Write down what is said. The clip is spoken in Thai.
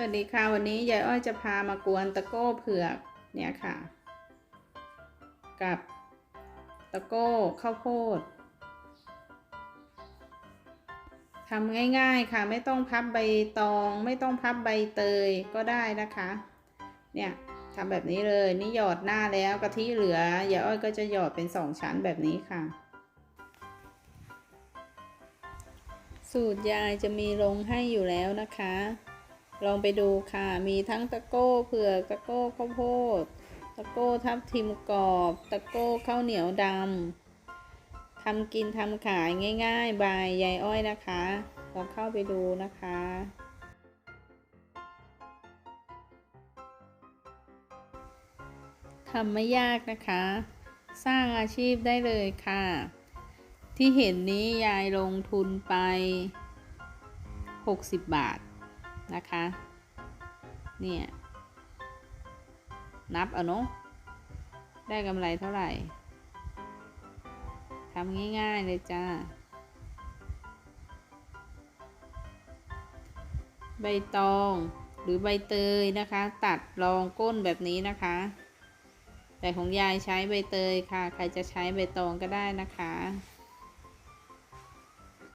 วัสดีค่ะวันนี้ยายอ้อยจะพามากวนตะโก้เผือกเนี่ยค่ะ กับตะโก้ข้าวโพดทำง่ายๆค่ะไม่ต้องพับใบตอง ไม่ต้องพับใบเตยก็ได้นะคะ เนี่ยทำแบบนี้เลยนี่หยอดหน้าแล้วกะทิเหลือยายอ้อยก็จะหยอดเป็นสองชั้นแบบนี้ค่ะ สูตรยายจะมีลงให้อยู่แล้วนะคะ ลองไปดูค่ะ มีทั้งตะโก้เผือกตะโก้ข้าวโพด ตะโก้ทับทิมกรอบ ตะโก้ข้าวเหนียวดำทำกินทำขายง่าย ๆ บายยายอ้อยนะคะ ลองเข้าไปดูนะคะทำไม่ยากนะคะ สร้างอาชีพได้เลยค่ะ ที่เห็นนี้ยายลงทุนไป 60 บาท นะคะ เนี่ย นับเอาเนาะได้กำไรเท่าไหร่ทำง่าย ๆ เลยจ้า ใบตองหรือใบเตยนะคะ ตัดรองก้นแบบนี้นะคะ แต่ของยายใช้ใบเตยค่ะ ใครจะใช้ใบตองก็ได้นะคะ